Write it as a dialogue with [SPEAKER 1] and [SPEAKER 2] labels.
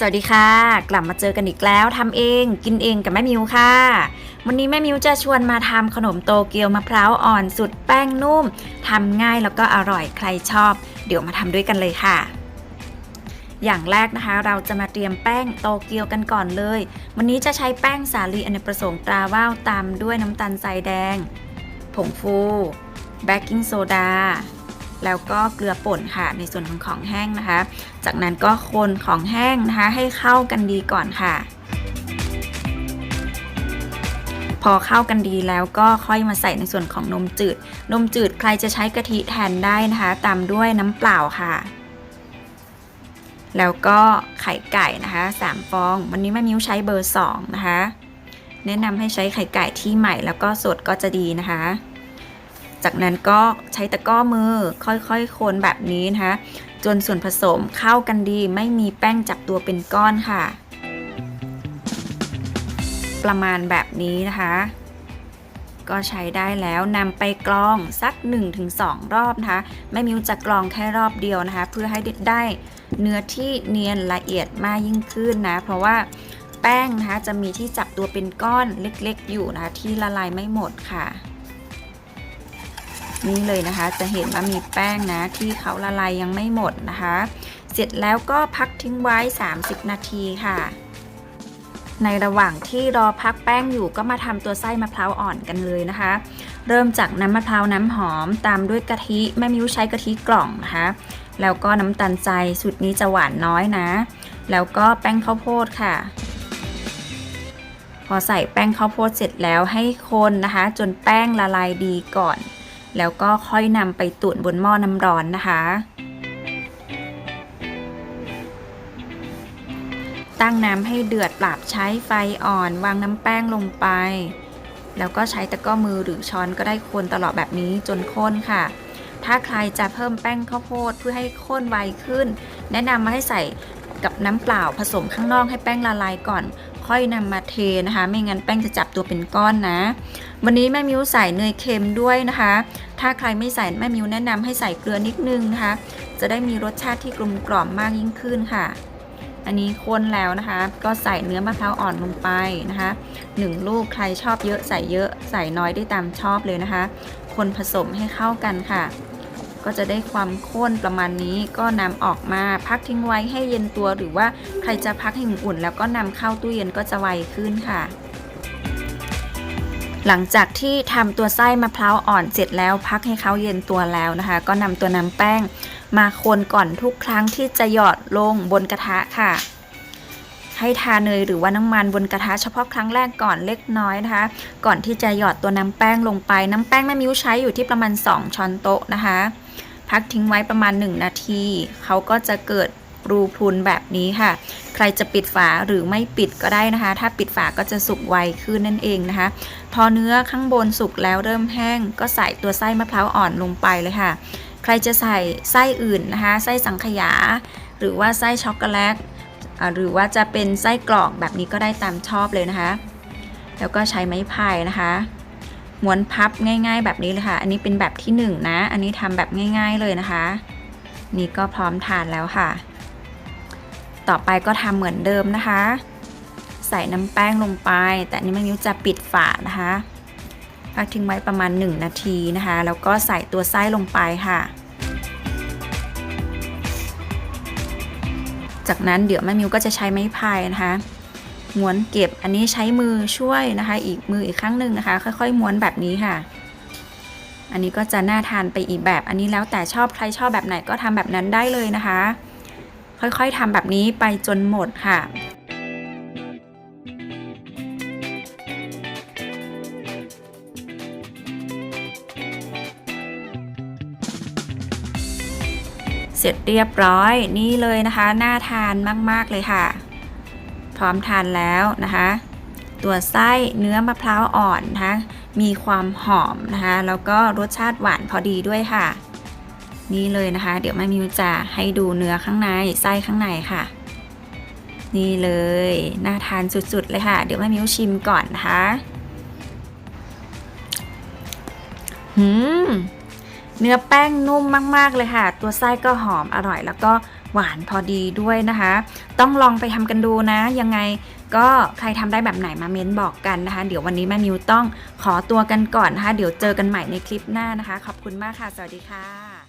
[SPEAKER 1] สวัสดีค่ะ กลับมาเจอกันอีกแล้วทำเองกินเองกับแม่มิวค่ะ วันนี้แม่มิวจะชวนมาทำขนมโตเกียวมะพร้าวอ่อนสุดแป้งนุ่มทำง่ายแล้วก็อร่อยใครชอบ เดี๋ยวมาทำด้วยกันเลยค่ะ อย่างแรกนะคะ เราจะมาเตรียมแป้งโตเกียวกันก่อนเลย วันนี้จะใช้แป้งสาลีอเนกประสงค์ตราว่าวตามด้วยน้ำตาลทรายแดง ผงฟู เบกกิ้งโซดา แล้วก็เกลือป่นค่ะ ในส่วนของของแห้งนะคะ จากนั้นก็คนของแห้งนะคะ ให้เข้ากันดีก่อนค่ะ พอเข้ากันดีแล้วก็ค่อยมาใส่ในส่วนของนมจืด นมจืดใครจะใช้กะทิแทนได้นะคะ ตามด้วยน้ำเปล่าค่ะแล้วก็ไข่ไก่นะคะ 3 ฟอง วันนี้แม่มิ้วใช้เบอร์ 2 นะคะ แนะนำให้ใช้ไข่ไก่ที่ใหม่แล้วก็สดก็จะดีนะคะ จากนั้นก็ใช้ตะก้อมือค่อยๆ คนแบบนี้นะคะจนส่วนผสมเข้ากันดีไม่มีแป้งจับตัวเป็นก้อนค่ะ ประมาณแบบนี้นะคะ ก็ใช้ได้แล้วนำไปกรองสัก 1-2 รอบนะคะแม่มิวจะกรองแค่รอบเดียวนะคะ เพื่อให้ได้เนื้อที่เนียนละเอียดมากยิ่งขึ้นนะ เพราะว่าแป้งนะคะจะมีที่จับตัวเป็นก้อนเล็กๆ อยู่นะคะที่ละลายไม่หมดค่ะ นี่เลยนะคะ จะเห็นว่ามีแป้งนะที่เขาละลายยังไม่หมดนะคะ เสร็จแล้วก็พักทิ้งไว้ 30 นาทีค่ะ ในระหว่างที่รอพักแป้งอยู่ก็มาทำตัวไส้มะพร้าวอ่อนกันเลยนะคะ เริ่มจากน้ำมะพร้าวน้ำหอมตามด้วยกะทิแม่มิวใช้กะทิกล่องนะคะ แล้วก็น้ำตาลทรายสูตรนี้จะหวานน้อยนะ แล้วก็แป้งข้าวโพดค่ะพอใส่แป้งข้าวโพดเสร็จแล้วให้คนนะคะ จนแป้งละลายดีก่อน แล้วก็ค่อยนำไปตุ๋นบนหม้อน้ำร้อนนะคะ ตั้งน้ำให้เดือดปรับใช้ไฟอ่อน วางน้ำแป้งลงไป แล้วก็ใช้ตะกร้อมือหรือช้อนก็ได้คนตลอดแบบนี้จนข้นค่ะ ถ้าใครจะเพิ่มแป้งข้าวโพดเพื่อให้ข้นไวขึ้น แนะนำมาให้ใส่ กับน้ำเปล่าผสมข้างนอกให้แป้งละลายก่อน ค่อยนำมาเทนะคะ ไม่งั้นแป้งจะจับตัวเป็นก้อนนะ วันนี้แม่มิวใส่เนยเค็มด้วยนะคะ ถ้าใครไม่ใส่แม่มิวแนะนำให้ใส่เกลือนิดนึงนะคะ จะได้มีรสชาติที่กลมกล่อมมากยิ่งขึ้นค่ะ อันนี้คนแล้วนะคะ ก็ใส่เนื้อมะพร้าวอ่อนลงไปนะคะหนึ่งลูกใครชอบเยอะใส่เยอะใส่น้อยได้ตามชอบเลยนะคะ คนผสมให้เข้ากันค่ะ ก็จะได้ความข้นประมาณนี้ก็นำออกมาพักทิ้งไว้ให้เย็นตัวหรือว่าใครจะพักให้อุ่นแล้วก็นำเข้าตู้เย็นก็จะไวขึ้นค่ะหลังจากที่ทำตัวไส้มะพร้าวอ่อนเสร็จแล้วพักให้เขาเย็นตัวแล้วนะคะ ก็นำตัวน้ำแป้งมาคนก่อนทุกครั้งที่จะหยอดลงบนกระทะค่ะ ให้ทาเนยหรือว่าน้ำมันบนกระทะเฉพาะครั้งแรกก่อนเล็กน้อยนะคะ ก่อนที่จะหยอดตัวน้ำแป้งลงไป น้ำแป้งแม่มิ้วใช้อยู่ที่ประมาณ 2 ช้อนโต๊ะนะคะ พักทิ้งไว้ประมาณ 1 นาที เขาก็จะเกิดรูพรุนแบบนี้ค่ะ ใครจะปิดฝาหรือไม่ปิดก็ได้นะคะ ถ้าปิดฝาก็จะสุกไวขึ้นนั่นเองนะคะ พอเนื้อข้างบนสุกแล้วเริ่มแห้ง ก็ใส่ตัวไส้มะพร้าวอ่อนลงไปเลยค่ะ ใครจะใส่ไส้อื่นนะคะ ไส้สังขยา หรือว่าไส้ช็อกโกแลตหรือว่าจะเป็นไส้กรอกแบบนี้ก็ได้ตามชอบเลยนะคะ แล้วก็ใช้ไม้พายนะคะ ม้วนพับง่ายๆ แบบนี้เลยค่ะ อันนี้เป็นแบบที่1นงนะ อันนี้ทำแบบง่าย ๆเลยนะคะ นี่ก็พร้อมทานแล้วค่ะ ต่อไปก็ทำเหมือนเดิมนะคะ ใส่น้ำแป้งลงไป แต่นี้แม่มิ้วจะปิดฝานะคะพักทิ้งไว้ประมาณ 1 นาทีนะคะ แล้วก็ใส่ตัวไส้ลงไปค่ะจากนั้นเดี๋ยวแม่มิวก็จะใช้ไม้พายนะคะ ม้วนเก็บ อันนี้ใช้มือช่วยนะคะ อีกมืออีกครั้งหนึ่งนะคะ ค่อย ๆ ม้วนแบบนี้ค่ะ อันนี้ก็จะน่าทานไปอีกแบบ อันนี้แล้วแต่ชอบใครชอบแบบไหนก็ทำแบบนั้นได้เลยนะคะ ค่อยๆทำแบบนี้ไปจนหมดค่ะเสร็จเรียบร้อยนี่เลยนะคะ น่าทานมาก ๆ เลยค่ะ พร้อมทานแล้วนะคะ ตัวไส้เนื้อมะพร้าวอ่อนนะคะมีความหอมนะคะแล้วก็รสชาติหวานพอดีด้วยค่ะ นี่เลยนะคะ เดี๋ยวแม่มิวจะให้ดูเนื้อข้างในไส้ข้างในค่ะ นี่เลยน่าทานสุดๆเลยค่ะ เดี๋ยวแม่มิวชิมก่อนนะคะหืมเนื้อแป้งนุ่มมาก ๆ เลยค่ะ ตัวไส้ก็หอมอร่อย แล้วก็ หวานพอดีด้วยนะคะ ต้องลองไปทำกันดูนะ ยังไงก็ใครทำได้แบบไหนมาเม้นบอกกันนะคะ เดี๋ยววันนี้แม่มิวต้องขอตัวกันก่อนนะคะ เดี๋ยวเจอกันใหม่ในคลิปหน้านะคะ ขอบคุณมากค่ะ สวัสดีค่ะ